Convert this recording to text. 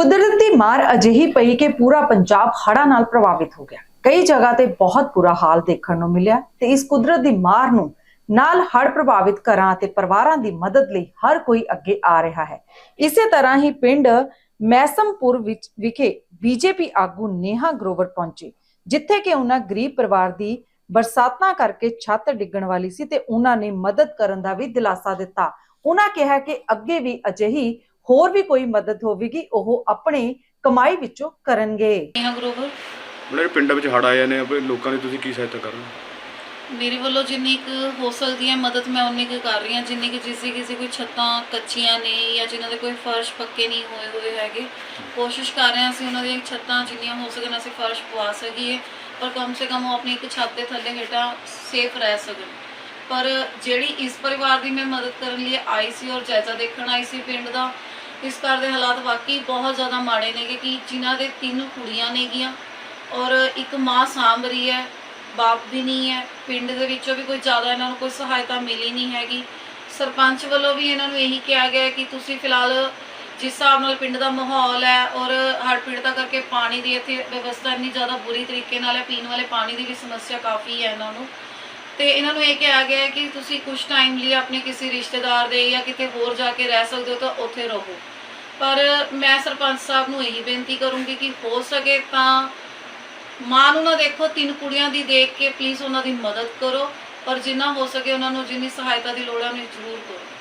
ਕੁਦਰਤ ਦੀ ਮਾਰ ਅਜਿਹੀ ਪਈ ਕਿ ਪੂਰਾ ਪੰਜਾਬ ਹੜ੍ਹਾਂ ਨਾਲ ਪ੍ਰਭਾਵਿਤ ਹੋ ਗਿਆ। ਕਈ ਜਗ੍ਹਾ ਤੇ ਬਹੁਤ ਬੁਰਾ ਹਾਲ ਦੇਖਣ ਨੂੰ ਮਿਲਿਆ ਤੇ ਇਸ ਕੁਦਰਤ ਦੀ ਮਾਰ ਨੂੰ ਨਾਲ ਹੜ੍ਹ ਪ੍ਰਭਾਵਿਤ ਘਰਾਂ ਅਤੇ ਪਰਿਵਾਰਾਂ ਦੀ ਮਦਦ ਲਈ ਹਰ ਕੋਈ ਅੱਗੇ ਆ ਰਿਹਾ ਹੈ। ਇਸੇ ਤਰ੍ਹਾਂ ਹੀ ਪਿੰਡ ਮੈਸਮਪੁਰ ਵਿੱਚ ਵਿਖੇ ਬੀਜੇਪੀ ਆਗੂ ਨੇਹਾ ਗਰੋਵਰ ਪਹੁੰਚੇ, ਜਿੱਥੇ ਕਿ ਉਹਨਾਂ ਗਰੀਬ ਪਰਿਵਾਰ ਦੀ ਬਰਸਾਤਾਂ ਕਰਕੇ ਛੱਤ ਡਿੱਗਣ ਵਾਲੀ ਸੀ ਤੇ ਉਹਨਾਂ ਨੇ ਮਦਦ ਕਰਨ ਦਾ ਵੀ ਦਿਲਾਸਾ ਦਿੱਤਾ। ਉਹਨਾਂ ਕਿਹਾ ਕਿ ਅੱਗੇ ਵੀ ਅਜਿਹੀ ਹੋਰ ਵੀ ਕੋਈ ਮਦਦ ਹੋਵੇਗੀ ਉਹ ਆਪਣੀ ਕਮਾਈ ਵਿੱਚੋਂ ਕਰਨਗੇ। ਨੇਹਾ ਗਰੋਵਰ? ਉਹਨਾਂ ਦੇ ਪਿੰਡਾਂ ਵਿੱਚ ਹੜ੍ਹ ਆਏ ਨੇ ਆਪਣੇ ਲੋਕਾਂ ਦੀ ਤੁਸੀਂ ਕੀ ਸਹਾਇਤਾ ਕਰ ਰਹੇ ਹੋ? ਮੇਰੇ ਵੱਲੋਂ ਜਿੰਨੀ ਕੁ ਹੋ ਸਕਦੀ ਹੈ ਮਦਦ ਮੈਂ ਉਨੀ ਕੁ ਕਰ ਰਹੀ ਹਾਂ ਜਿੰਨੀ ਕਿ ਜਿਸੇ ਕਿਸੇ ਕੋਈ ਛੱਤਾਂ ਕੱਚੀਆਂ ਨੇ ਜਾਂ ਜਿਨ੍ਹਾਂ ਦੇ ਕੋਈ ਫਰਸ਼ ਪੱਕੇ ਨਹੀਂ ਹੋਏ ਹੋਏ ਹੈਗੇ ਕੋਸ਼ਿਸ਼ ਕਰ ਰਹੇ ਹਾਂ ਅਸੀਂ ਉਹਨਾਂ ਦੀਆਂ ਛੱਤਾਂ ਜਿੰਨੀਆਂ ਹੋ ਸਕਣ ਅਸੀਂ ਫਰਸ਼ ਪਵਾ ਸਕੀਏ ਪਰ ਕਮ ਸੇ ਕਮ ਉਹ ਆਪਣੀ ਇੱਕ ਛੱਤ ਦੇ ਥੱਲੇ ਹੇਠਾਂ ਸੇਫ ਰਹਿ ਸਕਣ। ਪਰ ਜਿਹੜੀ ਇਸ ਪਰਿਵਾਰ ਦੀ ਮੈਂ ਮਦਦ ਕਰਨ ਲਈ ਆਈ ਸੀ ਔਰ ਜਾਇਜ਼ਾ ਦੇਖਣ ਆਈ ਸੀ ਪਿੰਡ ਦਾ ਇਸ ਘਰ ਦੇ ਹਾਲਾਤ ਵਾਕਈ ਬਹੁਤ ਜ਼ਿਆਦਾ ਮਾੜੇ ਨੇਗੇ ਕਿ ਜਿਨ੍ਹਾਂ ਦੇ ਤਿੰਨ ਕੁੜੀਆਂ ਨੇਗੀਆਂ ਔਰ ਇੱਕ ਮਾਂ ਸਾਂਭ ਰਹੀ ਹੈ, ਬਾਪ ਵੀ ਨਹੀਂ ਹੈ, ਪਿੰਡ ਦੇ ਵਿੱਚੋਂ ਵੀ ਕੋਈ ਜ਼ਿਆਦਾ ਇਹਨਾਂ ਨੂੰ ਕੋਈ ਸਹਾਇਤਾ ਮਿਲੀ ਨਹੀਂ ਹੈਗੀ। ਸਰਪੰਚ ਵੱਲੋਂ ਵੀ ਇਹਨਾਂ ਨੂੰ ਇਹੀ ਕਿਹਾ ਗਿਆ ਕਿ ਤੁਸੀਂ ਫਿਲਹਾਲ ਜਿਸ ਹਿਸਾਬ ਨਾਲ ਪਿੰਡ ਦਾ ਮਾਹੌਲ ਹੈ ਔਰ ਹੜ੍ਹ ਪੀੜਤਾਂ ਕਰਕੇ ਪਾਣੀ ਦੀ ਇੱਥੇ ਵਿਵਸਥਾ ਇੰਨੀ ਜ਼ਿਆਦਾ ਬੁਰੀ ਤਰੀਕੇ ਨਾਲ ਹੈ, ਪੀਣ ਵਾਲੇ ਪਾਣੀ ਦੀ ਵੀ ਸਮੱਸਿਆ ਕਾਫੀ ਹੈ ਇਹਨਾਂ ਨੂੰ। ਤੇ ਇਹਨਾਂ ਨੂੰ ਇਹ ਕਿਹਾ ਗਿਆ ਕਿ ਤੁਸੀਂ ਕੁਝ ਟਾਈਮ ਲਈ ਆਪਣੇ ਕਿਸੇ ਰਿਸ਼ਤੇਦਾਰ ਦੇ ਜਾਂ ਕਿਤੇ ਹੋਰ ਜਾ ਕੇ ਰਹਿ ਸਕਦੇ ਹੋ ਤਾਂ ਉੱਥੇ ਰਹੋ। ਪਰ ਮੈਂ ਸਰਪੰਚ ਸਾਹਿਬ ਨੂੰ ਇਹੀ ਬੇਨਤੀ ਕਰੂੰਗੀ ਕਿ ਹੋ ਸਕੇ ਤਾਂ ਮਾਂ ਨੂੰ ਨਾ ਦੇਖੋ, ਤਿੰਨ ਕੁੜੀਆਂ ਦੀ ਦੇਖ ਕੇ ਪਲੀਜ਼ ਉਹਨਾਂ ਦੀ ਮਦਦ ਕਰੋ, ਪਰ ਜਿੰਨਾ ਹੋ ਸਕੇ ਉਹਨਾਂ ਨੂੰ ਜਿੰਨੀ ਸਹਾਇਤਾ ਦੀ ਲੋੜ ਹੈ ਉਹਨੂੰ ਜ਼ਰੂਰ ਕਰੋ।